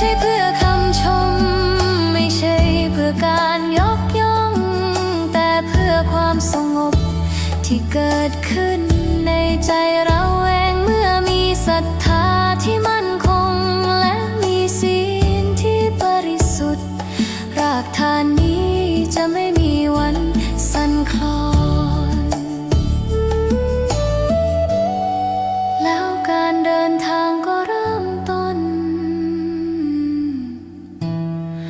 ใช่เพื่อคำชม ไม่ใช่เพื่อการยกย่อง แต่เพื่อความสงบที่เกิดขึ้นในใจเราเองเมื่อมีศรัทธาที่มั่นคง และมีศีลที่บริสุทธิ์ รากฐานนี้จะไม่มีวันสั่นคลอน แล้วการเดินทาง